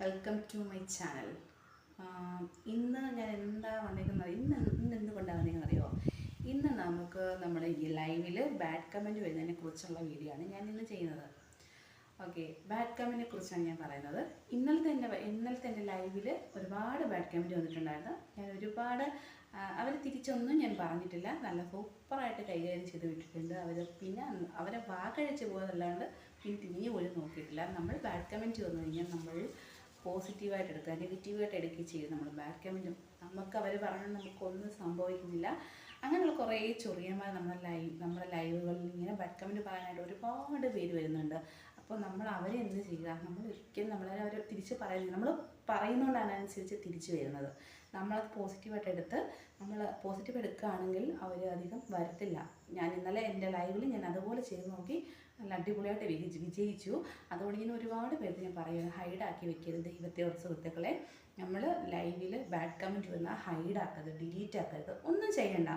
Welcome to my channel ഇന്ന് ഞാൻ എന്താ വന്നിരിക്കുന്നത്? ഇന്ന് ഇന്ന് എന്തുകൊണ്ടാണ് വന്നേക്കുന്നത് അറിയോ ഇന്ന് നമുക്ക് നമ്മുടെ ഈ ലൈവിൽ ബാഡ് കമന്റ് വരുന്നതിനെ കുറിച്ചുള്ള വീഡിയോ ആണ് ഞാൻ ഇന്ന് ചെയ്യുന്നത്. ഓക്കെ ബാഡ് കമന്റിനെ കുറിച്ചാണ് ഞാൻ പറയുന്നത്. ഇന്നലത്തെ എന്റെ ഇന്നലത്തെ എന്റെ ലൈവിൽ ഒരുപാട് ബാഡ് കമന്റ് വന്നിട്ടുണ്ടായിരുന്നു. ഞാൻ ഒരുപാട് അവർ തിരിച്ചൊന്നും ഞാൻ പറഞ്ഞിട്ടില്ല. നല്ല സൂപ്പറായിട്ട് കൈകാര്യം ചെയ്ത് വിട്ടിട്ടുണ്ട്. അവർ പിന്നെ അവരെ വാക്കഴിച്ച് പോയതല്ലാണ്ട് പിന്നെ തിരിഞ്ഞു പോലും നോക്കിയിട്ടില്ല. നമ്മൾ ബാഡ് കമന്റ് വന്നു കഴിഞ്ഞാൽ നമ്മൾ പോസിറ്റീവായിട്ട് എടുക്കുക നെഗറ്റീവായിട്ട് എടുക്കുകയും ചെയ്യും നമ്മൾ ബാക്ക് കമന്റും നമുക്ക് അവർ പറഞ്ഞാൽ നമുക്കൊന്നും സംഭവിക്കുന്നില്ല. അങ്ങനെയുള്ള കുറേ ചൊറിയന്മാർ നമ്മുടെ ലൈവ് നമ്മുടെ ലൈവുകളിൽ ഇങ്ങനെ ബാക്ക് കമന്റ് പറയാനായിട്ട് ഒരുപാട് പേര് വരുന്നുണ്ട്. അപ്പോൾ നമ്മൾ അവരെ എന്ത് ചെയ്യുക നമ്മൾ ഒരിക്കലും നമ്മളെ അവർ തിരിച്ച് പറയുന്നത് നമ്മൾ പറയുന്നതുകൊണ്ടാണ് അനുസരിച്ച് തിരിച്ചു വരുന്നത്. നമ്മളത് പോസിറ്റീവായിട്ട് എടുത്ത് നമ്മൾ പോസിറ്റീവ് എടുക്കുകയാണെങ്കിൽ അവർ അധികം വരത്തില്ല. ഞാൻ ഇന്നലെ എന്റെ ലൈവിൽ ഞാൻ അതുപോലെ ചെയ്ത് നോക്കി. നല്ല അടിപൊളിയായിട്ട് വിജ വിജയിച്ചു. അതുകൊണ്ട് ഇങ്ങനെ ഒരുപാട് പേർക്ക് ഞാൻ പറയുന്നത് ഹൈഡാക്കി വെക്കരുത് ദൈവത്തെ ഓർത്ത് സുഹൃത്തുക്കളെ. നമ്മൾ ബാഡ് കമന്റ് വന്നാൽ ഹൈഡ് ആക്കരുത് ഡിലീറ്റ് ആക്കരുത് ഒന്നും ചെയ്യണ്ട.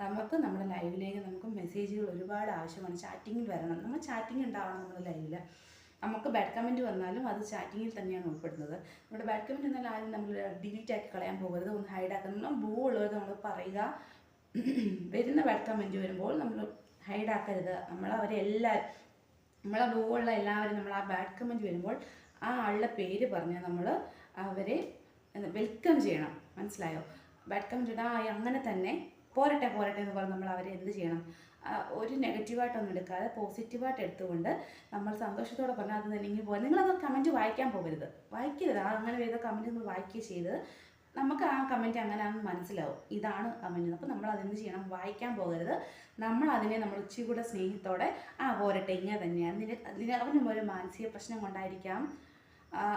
നമുക്ക് നമ്മുടെ ലൈവിലേക്ക് നമുക്ക് മെസ്സേജുകൾ ഒരുപാട് ആവശ്യമാണ്. ചാറ്റിങ്ങിൽ വരണം. നമ്മൾ ചാറ്റിംഗ് ഉണ്ടാവണം നമ്മുടെ ലൈവിൽ നമുക്ക് ബാഡ് കമന്റ് വന്നാലും അത് ചാറ്റിങ്ങിൽ തന്നെയാണ് ഉൾപ്പെടുന്നത്. നമ്മുടെ ബാഡ് കമന്റ് വന്നാൽ ആരും നമ്മൾ ഡിലീറ്റ് ആക്കി കളയാൻ പോകരുത്. ഒന്ന് ഹൈഡ് ഹൈഡാക്കണം നമ്മൾ ബോ ഉള്ളത് നമ്മൾ പറയുക. വരുന്ന ബാഡ് കമന്റ് വരുമ്പോൾ നമ്മൾ ഹൈഡാക്കരുത് നമ്മൾ അവരെ നമ്മളെ ബോ ഉള്ള എല്ലാവരും നമ്മൾ ആ ബാഡ് കമന്റ് വരുമ്പോൾ ആ ആളുടെ പേര് പറഞ്ഞ് നമ്മൾ അവരെ വെൽക്കം ചെയ്യണം. മനസ്സിലായോ? ബാഡ് കമന്റ് ആ അങ്ങനെ തന്നെ പോരട്ടെ പോരട്ടെ എന്ന് പറഞ്ഞ് നമ്മൾ അവരെ എന്ത് ചെയ്യണം? ഒരു നെഗറ്റീവായിട്ടൊന്നും എടുക്കാതെ പോസിറ്റീവായിട്ട് എടുത്തുകൊണ്ട് നമ്മൾ സന്തോഷത്തോടെ പറഞ്ഞാൽ അത് അല്ലെങ്കിൽ പോലെ നിങ്ങളത് കമന്റ് വായിക്കാൻ പോകരുത്. വായിക്കരുത്. ആ അങ്ങനെ വരുന്ന കമന്റ് നമ്മൾ വായിക്കുക ചെയ്ത് നമുക്ക് ആ കമന്റ് അങ്ങനെ അങ്ങ് മനസ്സിലാവും. ഇതാണ് കമന്റ് അപ്പോൾ നമ്മൾ അതെന്ത് ചെയ്യണം? വായിക്കാൻ പോകരുത്. നമ്മൾ അതിനെ നമ്മൾ ഉച്ചയൂടെ സ്നേഹത്തോടെ ആ പോരട്ടെ ഇങ്ങനെ തന്നെയാണ്. നിന അവനും ഒരു മാനസിക പ്രശ്നം കൊണ്ടായിരിക്കാം.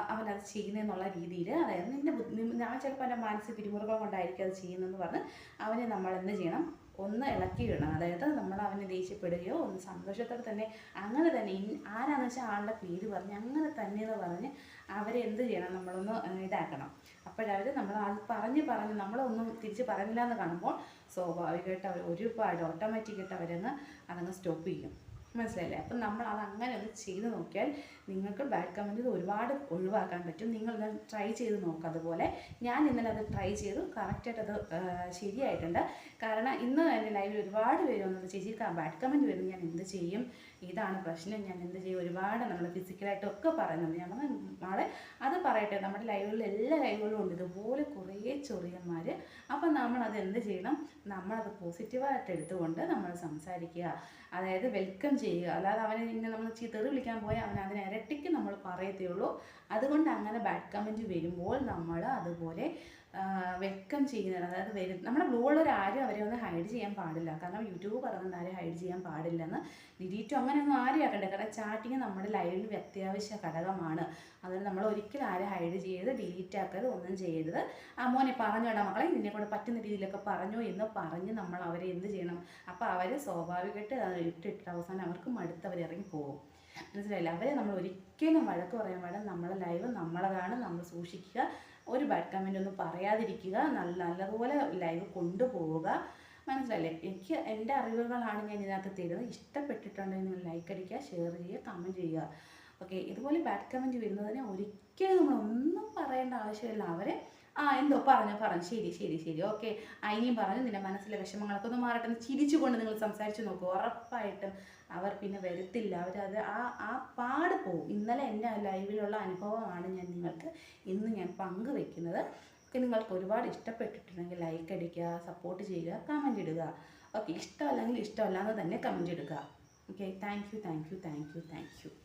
അവനത് ചെയ്യുന്നതെന്നുള്ള രീതിയിൽ അതായത് നിന്നെ ഞാൻ ചിലപ്പോൾ എന്റെ മാനസിക പിരിമുറുകൾ കൊണ്ടായിരിക്കും അത് ചെയ്യുന്നതെന്ന് പറഞ്ഞ് അവനെ നമ്മൾ എന്ത് ചെയ്യണം? ഒന്ന് ഇളക്കി വിടണം. അതായത് നമ്മൾ അവനെ ദേഷ്യപ്പെടുകയോ ഒന്ന് സന്തോഷത്തോടെ തന്നെ അങ്ങനെ തന്നെ ആരാണെന്ന് വെച്ചാൽ ആളുടെ പേര് പറഞ്ഞ് അങ്ങനെ തന്നെ എന്ന് പറഞ്ഞ് അവരെ എന്ത് ചെയ്യണം? നമ്മളൊന്ന് ഇതാക്കണം. അപ്പോഴവർ നമ്മൾ അത് പറഞ്ഞ് പറഞ്ഞ് നമ്മളൊന്നും തിരിച്ച് പറഞ്ഞില്ല എന്ന് കാണുമ്പോൾ സ്വാഭാവികമായിട്ട് അവർ ഒരുപാട് ഓട്ടോമാറ്റിക്കായിട്ട് അവരങ്ങ് അതങ്ങ് സ്റ്റോപ്പ് ചെയ്യും. മനസ്സിലായില്ലേ? അപ്പം നമ്മൾ അത് അങ്ങനെ ഒന്ന് ചെയ്ത് നോക്കിയാൽ നിങ്ങൾക്ക് ബാഡ് കമന്റ് ഒരുപാട് ഒഴിവാക്കാൻ പറ്റും. നിങ്ങൾ ട്രൈ ചെയ്ത് നോക്കുക അതുപോലെ. ഞാൻ ഇന്നലെ അത് ട്രൈ ചെയ്തു. കറക്റ്റായിട്ട് അത് ശരിയായിട്ടുണ്ട്. കാരണം ഇന്ന് എന്റെ ലൈവിൽ ഒരുപാട് പേര് വന്നത് ചേച്ചി ബാഡ് കമന്റ് വരുന്നു ഞാൻ എന്ത് ചെയ്യും? ഇതാണ് പ്രശ്നം. ഞാൻ എന്ത് ചെയ്യും? ഒരുപാട് നമ്മൾ ഫിസിക്കലായിട്ടൊക്കെ പറയുന്നുണ്ട്. ഞാൻ നമ്മളെ അത് പറയട്ടെ. നമ്മുടെ ലൈവുകളിൽ എല്ലാ ലൈവുകളും ഉണ്ട്. ഇതുപോലെ കുറേ ചൊറിയന്മാർ അപ്പം നമ്മളത് എന്ത് ചെയ്യണം? നമ്മളത് പോസിറ്റീവായിട്ട് എടുത്തുകൊണ്ട് നമ്മൾ സംസാരിക്കുക. അതായത് വെൽക്കം ചെയ്യുക. അല്ലാതെ അവനെ ഇങ്ങനെ നമ്മൾ ചിതറി വിളിക്കാൻ പോയാൽ അവൻ അതിന് ഇരട്ടിക്ക് നമ്മൾ പറയത്തേ ഉള്ളൂ. അതുകൊണ്ട് അങ്ങനെ ബാഡ് കമന്റ് വരുമ്പോൾ നമ്മൾ അതുപോലെ വെൽക്കം ചെയ്യുന്നത് അതായത് വരും നമ്മുടെ ബ്ലൂള്ളവർ ആരും അവരെ ഒന്ന് ഹൈഡ് ചെയ്യാൻ പാടില്ല. കാരണം യൂട്യൂബ് പറയുന്നത് ആരും ഹൈഡ് ചെയ്യാൻ പാടില്ലെന്ന് ഡിലീറ്റും അങ്ങനെയൊന്നും ആരും ആക്കണ്ട. കാരണം ചാറ്റിങ് നമ്മുടെ ലൈവിൽ അത്യാവശ്യ ഘടകമാണ്. അതുകൊണ്ട് നമ്മൾ ഒരിക്കലും ആരും ഹൈഡ് ചെയ്ത് ഡിലീറ്റ് ആക്കരുത് ഒന്നും ചെയ്യരുത്. ആ മോനെ പറഞ്ഞു മക്കളെ നിന്നെ കൊണ്ട് പറ്റുന്ന രീതിയിലൊക്കെ പറഞ്ഞു എന്ന് പറഞ്ഞ് നമ്മൾ അവരെ എന്ത് ചെയ്യണം? അപ്പോൾ അവർ സ്വാഭാവികമായിട്ട് ഇട്ടിട്ട് അവസാനം അവർക്ക് മടുത്തവർ ഇറങ്ങി പോകും. മനസ്സിലായില്ല? അവരെ നമ്മൾ ഒരിക്കലും വഴക്ക് പറയാൻ പാടില്ല. നമ്മളെ ലൈവ് നമ്മളതാണ് നമ്മൾ സൂക്ഷിക്കുക. ഒരു ബാഡ് കമന്റ് ഒന്നും പറയാതിരിക്കുക നല്ല നല്ലതുപോലെ ലൈവ് കൊണ്ടുപോവുക. മനസ്സിലല്ലേ എനിക്ക് എന്റെ അറിവുകളാണ് ഞാൻ ഇതിനകത്ത് തരുന്നത്. ഇഷ്ടപ്പെട്ടിട്ടുണ്ടെങ്കിൽ നിങ്ങൾ ലൈക്ക് അടിക്കുക ഷെയർ ചെയ്യുക കമന്റ് ചെയ്യുക. ഓക്കെ ഇതുപോലെ ബാഡ് കമന്റ് വരുന്നതിനെ ഒരിക്കലും നമ്മൾ ഒന്നും പറയേണ്ട ആവശ്യമില്ല. അവരെ ആ എന്തോ പറഞ്ഞു പറഞ്ഞു. ശരി ശരി ശരി. ഓക്കെ. അതിനെയും പറഞ്ഞു. നിന്റെ മനസ്സിലെ വിഷമങ്ങളൊക്കെ ഒന്ന് മാറട്ടെ. എന്ന് ചിരിച്ചുകൊണ്ട് നിങ്ങൾ സംസാരിച്ചു നോക്കൂ. ഉറപ്പായിട്ടും അവർ പിന്നെ വരുത്തില്ല. അവരത് ആ ആ പാട് പോവും. ഇന്നലെ എന്റെ ലൈവിലുള്ള അനുഭവമാണ് ഞാൻ നിങ്ങൾക്ക് ഇന്ന് ഞാൻ പങ്കുവെക്കുന്നത്. ഒക്കെ നിങ്ങൾക്ക് ഒരുപാട് ഇഷ്ടപ്പെട്ടിട്ടുണ്ടെങ്കിൽ ലൈക്ക് അടിക്കുക സപ്പോർട്ട് ചെയ്യുക കമന്റ് ഇടുക. ഓക്കെ. ഇഷ്ടമല്ലെങ്കിൽ ഇഷ്ടമല്ലാന്ന് തന്നെ കമന്റ് ഇടുക. Okay. Thank you thank you thank you thank you